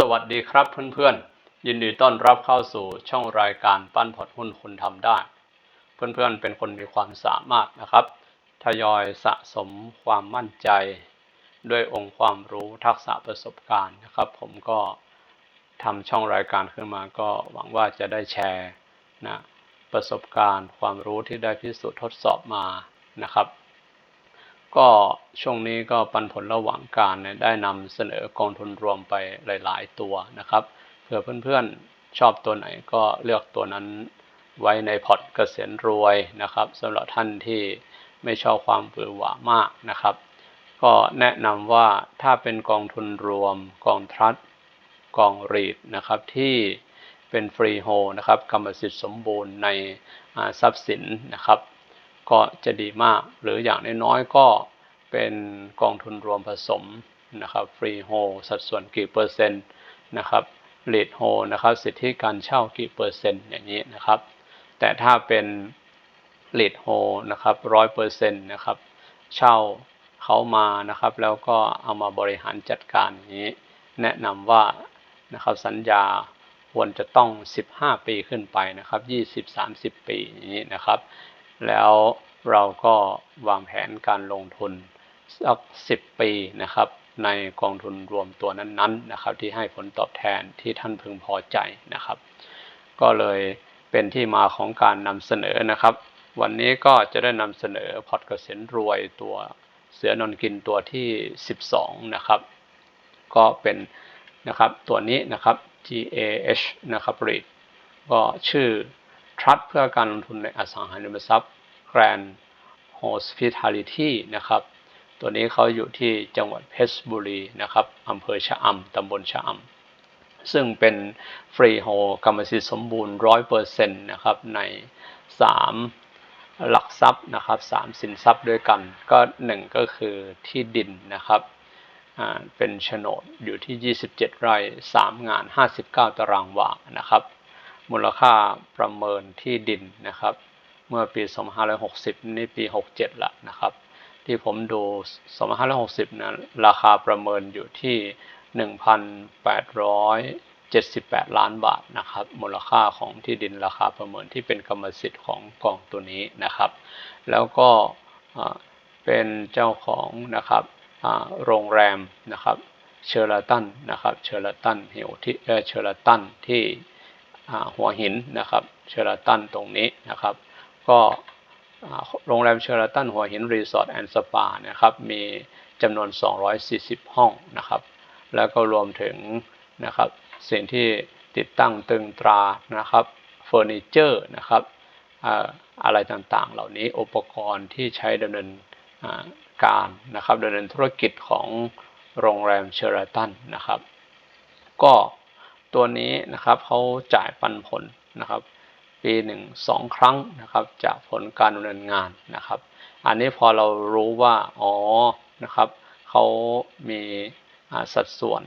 สวัสดีครับเพื่อนๆ ยินดีต้อนรับเข้าสู่ช่องรายการปั้นพอร์ตหุ้นคุณทำได้ เพื่อนๆเป็นคนมีความสามารถนะครับ ทยอยสะสมความมั่นใจ ด้วยองค์ความรู้ทักษะประสบการณ์นะครับ ผมก็ทำช่องรายการขึ้นมาก็หวังว่าจะได้แชร์นะประสบการณ์ ความรู้ที่ได้พิสูจน์ทดสอบมานะครับ ก็ช่วงนี้ก็ปันผลระหว่างการเนี่ยได้นำเสนอกองทุนรวมไปหลาย ๆ ตัวนะครับ เผื่อเพื่อนๆชอบตัวไหนก็เลือกตัวนั้นไว้ในพอร์ตเกษียณรวยนะครับสำหรับท่านที่ไม่ชอบความบือหวามากนะครับ ก็แนะนำว่าถ้าเป็นกองทุนรวม กองทรัสกองรีดนะครับที่เป็นฟรีโฮนะครับกรรมสิทธิ์สมบูรณ์ในทรัพย์สินนะครับ ก็จะดีมาก หรืออย่างน้อยๆก็เป็นกองทุนรวมผสมนะครับฟรีโฮสัดส่วนกี่เปอร์เซ็นต์นะครับลีดโฮนะครับสิทธิการเช่ากี่เปอร์เซ็นต์อย่างนี้นะครับ แต่ถ้าเป็นลีดโฮนะครับร้อยเปอร์เซ็นต์นะครับเช่าเขามานะครับ แล้วก็เอามาบริหารจัดการอย่างนี้ แนะนำว่านะครับสัญญาควรจะต้อง 15 ปีขึ้นไปนะครับ 20-30 ปีอย่างนี้นะครับ แล้วเราก็วางแผนการลงทุนสักสิบปีนะครับ ในกองทุนรวมตัวนั้นๆนะครับ ที่ให้ผลตอบแทนที่ท่านพึงพอใจนะครับ ก็เลยเป็นที่มาของการนำเสนอนะครับ วันนี้ก็จะได้นำเสนอพอร์ตเกษียณรวยตัวเสือนอนกินตัวที่ 12 นะครับ ก็เป็นนะครับตัวนี้นะครับ GAH นะครับ REIT ก็ชื่อ Trust เพื่อการลงทุนในอสังหาริมทรัพย์ Grand Hospitality นะครับ ตัวนี้เขาอยู่ที่จังหวัดเพชรบุรีนะครับอำเภอชะอำตำบลชะอำซึ่งเป็นฟรีโฮกรรมสิทธิ์สมบูรณ์ร้อยเปอร์เซ็นต์นะครับใน 3 หลักทรัพย์นะครับ3สินทรัพย์ด้วยกัน ก็หนึ่งก็คือที่ดินนะครับเป็นโฉนดอยู่ที่ 27 ไร่ 3 งาน 59 ตารางวานะครับ มูลค่าประเมินที่ดินนะครับ เมื่อปี 2560 นี่ปี 67 ละนะครับ ที่ผมดู 2560 นะราคาประเมินอยู่ที่ 1,878 ล้านบาทนะครับ มูลค่าของที่ดินราคาประเมินที่เป็นกรรมสิทธิ์ของกองตัวนี้นะครับ แล้วก็เป็นเจ้าของนะครับโรงแรมนะครับเชอร์ตันนะครับเชอร์ตันหิวที่เชอร์ตันที่ หัวหินนะครับเชอร์ตันตรงนี้นะครับ ก็โรงแรมเชอร์ตันหัวหินรีสอร์ทแอนด์สปานะครับมีจำนวน 240 ห้องนะครับ แล้วก็รวมถึงนะครับสิ่งที่ติดตั้งตึงตรานะครับเฟอร์นิเจอร์นะครับอะไรต่างๆ เหล่านี้อุปกรณ์ที่ใช้ดำเนินการนะครับดำเนินธุรกิจของโรงแรมเชอร์ตันนะครับ ก็ ตัวนี้นะครับเขาจ่ายปันผลนะครับ ปีหนึ่งสองครั้งนะครับ จากผลการดำเนินงานนะครับ อันนี้พอเรารู้ว่าอ๋อนะครับเขามีสัดส่วน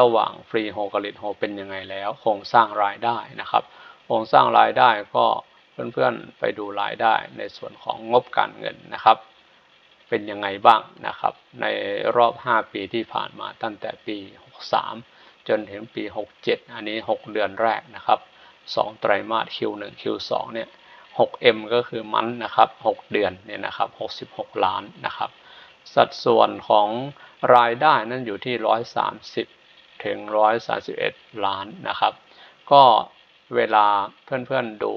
ระหว่างฟรีโฮกับลิทโฮเป็นยังไงแล้ว โครงสร้างรายได้นะครับ โครงสร้างรายได้ก็เพื่อนๆไปดูรายได้ในส่วนของงบการเงินนะครับ เป็นยังไงบ้างนะครับ ในรอบ 5 ปีที่ผ่านมาตั้งแต่ปี 63 จนถึงปี 67 อันนี้ 6 เดือนแรกนะครับ 2 ไตรมาส Q1 Q2 เนี่ย 6M ก็คือมันนะครับ 6 เดือนเนี่ยนะครับ 66 ล้านนะครับ สัดส่วนของรายได้นั่นอยู่ที่ 130 ถึง 131 ล้านนะครับ ก็เวลาเพื่อนๆดู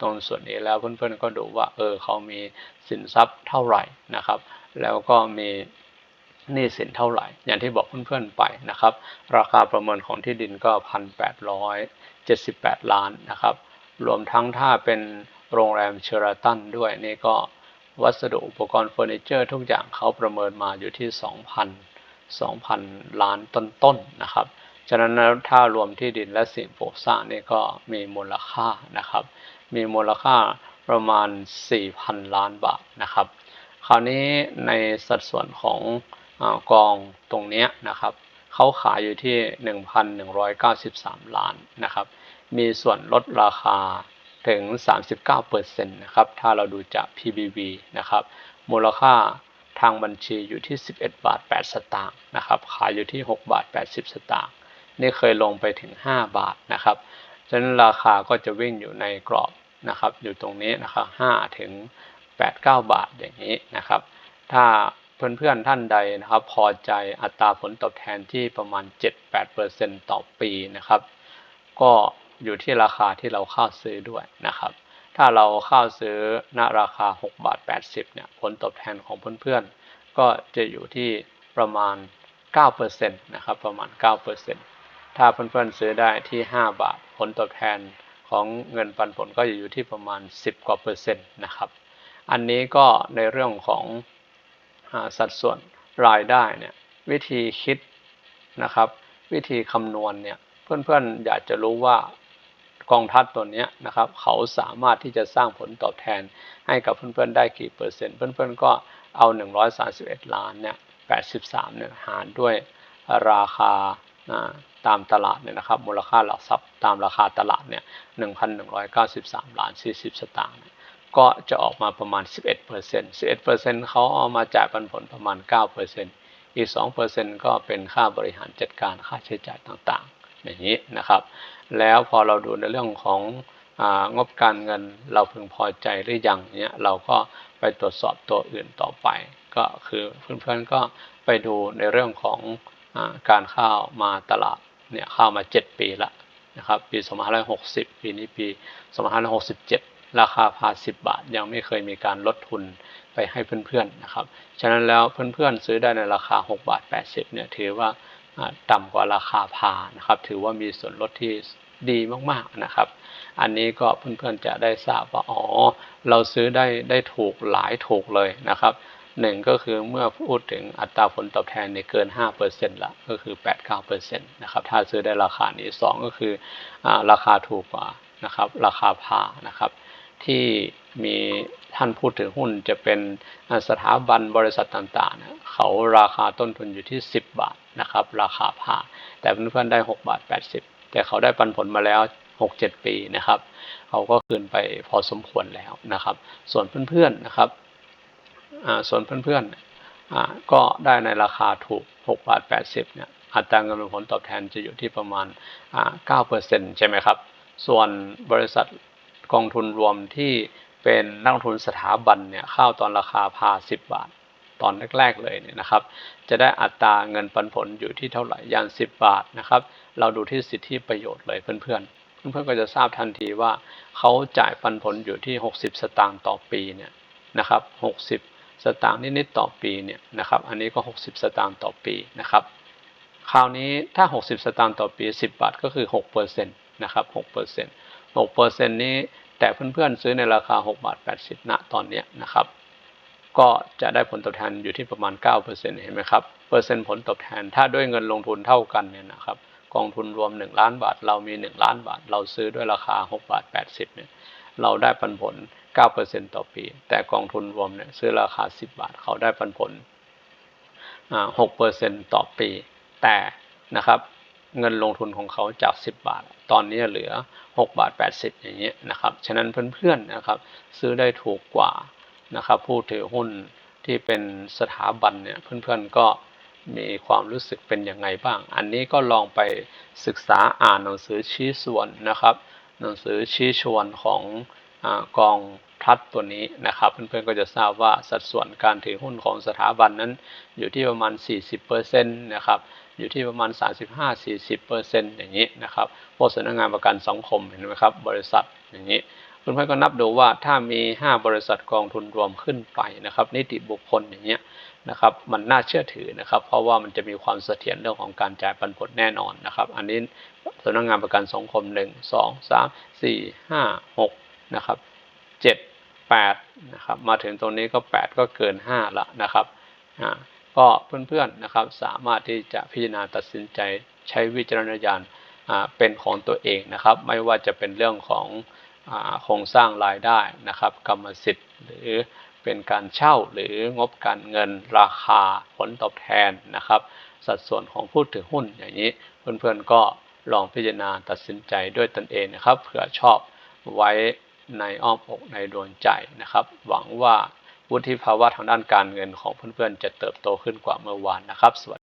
ตรงส่วนนี้แล้วเพื่อนๆก็ดูว่าเออเขามีสินทรัพย์เท่าไหร่นะครับ แล้วก็มี หนี้สินเท่าไหร่ อย่างที่บอกเพื่อนๆไปนะครับ ราคาประเมินของที่ดินก็พันแปดร้อยเจ็ดสิบแปดล้านนะครับ รวมทั้งถ้าเป็นโรงแรมเชอร์ตันด้วยนี่ก็วัสดุอุปกรณ์เฟอร์นิเจอร์ทุกอย่างเขาประเมินมาอยู่ที่ 2,000 2,000 ล้านต้นๆนะครับ ฉะนั้นถ้ารวมที่ดินและสิ่งปลูกสร้างนี่ก็มีมูลค่านะครับ มีมูลค่าประมาณ 4,000 ล้านบาทนะครับ คราวนี้ในสัดส่วนของ อกองตรงนี้นะครับเขาขายอยู่ที่ 1,193 ล้านนะครับ มีส่วนลดราคาถึง 39%นะครับ ถ้าเราดูจาก PBV นะครับ มูลค่าทางบัญชีอยู่ที่ 11 บาท 8 สตางค์นะครับ ขายอยู่ที่ 6 บาท 80 สตางค์ นี่เคยลงไปถึง 5 บาทนะครับ ฉะนั้นราคาก็จะวิ่งอยู่ในกรอบนะครับ อยู่ตรงนี้นะครับ5ถึง 8 9 บาทอย่างนี้นะครับ ถ้า เพื่อนๆท่านใดนะครับพอใจอัตราผลตอบแทนที่ประมาณ 7-8%ต่อปีนะครับ ก็อยู่ที่ราคาที่เราเข้าซื้อด้วยนะครับ ถ้าเราเข้าซื้อณราคา6บาท80เนี่ยผลตอบแทนของเพื่อนๆก็จะอยู่ที่ประมาณ9%นะครับประมาณ 9%ถ้าเพื่อนๆซื้อได้ที่ 5 บาทผลตอบแทนของเงินปันผลก็จะอยู่ที่ประมาณ 10 กว่าเปอร์เซ็นต์นะครับ อันนี้ก็ในเรื่องของ สัดส่วนรายได้เนี่ยวิธีคิดนะครับ วิธีคำนวณเนี่ยเพื่อนๆอยากจะรู้ว่ากองทัพตัวนี้นะครับ เขาสามารถที่จะสร้างผลตอบแทนให้กับเพื่อนๆได้กี่เปอร์เซ็นต์ เพื่อนๆก็เอา 131 ล้านเนี่ย83เนี่ยหารด้วยราคาตามตลาดเนี่ยนะครับ มูลค่าหลักทรัพย์ตามราคาตลาดเนี่ย1,193 ล้าน 40 สตางค์ ก็จะออกมาประมาณ 11% 11%เขาเอามาจ่ายปันผลประมาณ 9%อีก 2%ก็เป็นค่าบริหารจัดการค่าใช้จ่ายต่างๆ อย่างนี้นะครับ แล้วพอเราดูในเรื่องของงบการเงินเราพึงพอใจหรือยังเนี่ยเราก็ไปตรวจสอบตัวอื่นต่อไป ก็คือเพื่อนๆก็ไปดูในเรื่องของอการเข้ามาตลาดเนี่ยเข้ามา 7 ปีละนะครับปี 2560 ปีนี้ปี 2567 ราคาพา10บาท ยังไม่เคยมีการลดทุนไปให้เพื่อนๆนะครับ ฉะนั้นแล้วเพื่อนๆซื้อได้ในราคา 6 บาท 80เนี่ยถือว่าต่ำกว่าราคาพานะครับ ถือว่ามีส่วนลดที่ดีมากๆนะครับ อันนี้ก็เพื่อนๆจะได้ทราบว่าอ๋อเราซื้อได้ได้ถูกหลายถูกเลยนะครับหนึ่งก็คือเมื่อพูดถึงอัตราผลตอบแทนในเกิน 5%ละก็คือ 8-9%นะครับถ้าซื้อได้ราคานี้ 2 ก็คืออราคาถูกกว่านะครับราคาพานะครับ ที่มีท่านพูดถึงหุ้นจะเป็นสถาบันบริษัทต่างๆ เขาราคาต้นทุนอยู่ที่ 10 บาทนะครับ ราคาพาแต่เพื่อนๆได้ 6 บาท 80 แต่เขาได้ปันผลมาแล้ว 6-7 ปีนะครับ เขาก็คืนไปพอสมควรแล้วนะครับ ส่วนเพื่อนๆนะครับส่วนเพื่อนๆก็ได้ในราคาถูก 6 บาท 80 เนี่ยอัตราเงินผลตอบแทนจะอยู่ที่ประมาณ 9%ใช่ไหมครับ ส่วนบริษัท กองทุนรวมที่เป็นนักลงทุนสถาบันเนี่ยเข้าตอนราคาพา 10 บาท ตอนแรก ๆ เลยเนี่ยนะครับ จะได้อัตราเงินปันผลอยู่ที่เท่าไหร่ยัน10 บาทนะครับ เราดูที่สิทธิประโยชน์เลยเพื่อนๆ เพื่อนๆก็จะทราบทันทีว่าเขาจ่ายปันผลอยู่ที่ 60 สตางค์ต่อปีเนี่ยนะครับ 60 สตางค์นิดๆต่อปีเนี่ยนะครับ อันนี้ก็ 60 สตางค์ต่อปีนะครับ คราวนี้ถ้า 60 สตางค์ต่อปี 10 บาทก็คือ 6%นะครับ 6% 6%นี้ แต่เพื่อนๆซื้อในราคา6บาท80 ณตอนนี้นะครับ ก็จะได้ผลตอบแทนอยู่ที่ประมาณ 9%เห็นไหมครับเปอร์เซ็นต์ผลตอบแทน ถ้าด้วยเงินลงทุนเท่ากันเนี่ยนะครับกองทุนรวม 1 ล้านบาท เรามี 1 ล้านบาท เราซื้อด้วยราคา 6 บาท 80 เนี่ย เราได้ปันผล 9%ต่อปี แต่กองทุนรวมเนี่ยซื้อราคา 10 บาท เขาได้ปันผล6%ต่อปี แต่นะครับ เงินลงทุนของเขาจาก 10 บาท ตอนนี้เหลือ 6 บาท 80 อย่างเงี้ยนะครับ ฉะนั้นเพื่อนๆนะครับ ซื้อได้ถูกกว่านะครับ ผู้ถือหุ้นที่เป็นสถาบันเนี่ยเพื่อนๆก็มีความรู้สึกเป็นยังไงบ้าง อันนี้ก็ลองไปศึกษาอ่านหนังสือชี้ส่วนนะครับ หนังสือชี้ชวนของกองทัดตัวนี้นะครับ เพื่อนๆก็จะทราบว่าสัดส่วนการถือหุ้นของสถาบันนั้นอยู่ที่ประมาณ 40%นะครับ อยู่ที่ประมาณ 35-40%อย่างนี้นะครับพวกสำนักงานประกันสังคมเห็นไหมครับ บริษัทอย่างนี้เพื่อก็นับดูว่าถ้ามี 5 บริษัทกองทุนรวมขึ้นไปนะครับ นิติบุคคลอย่างเงี้ยนะครับมันน่าเชื่อถือนะครับ เพราะว่ามันจะมีความเสถียรเรื่องของการจ่ายปันผลแน่นอนนะครับ อันนี้สำนักงานประกันสังคม 1 2 3 4 5 6นะครับเจ็ดแปดนะครับมาถึงตรงนี้ก็แปดก็เกินห้าละนะครับ ก็เพื่อนๆนะครับสามารถที่จะพิจารณาตัดสินใจใช้วิจารณญาณเป็นของตัวเองนะครับ ไม่ว่าจะเป็นเรื่องของโครงสร้างรายได้นะครับ กรรมสิทธิ์หรือเป็นการเช่าหรืองบการเงินราคาผลตอบแทนนะครับ สัดส่วนของผู้ถือหุ้นอย่างนี้เพื่อนๆก็ลองพิจารณาตัดสินใจด้วยตนเองนะครับเผื่อชอบไว้ในอ้อมอกในดวงใจนะครับ หวังว่า วุฒิภาวะทางด้านการเงินของเพื่อนๆ จะเติบโตขึ้นกว่าเมื่อวานนะครับสวัสดี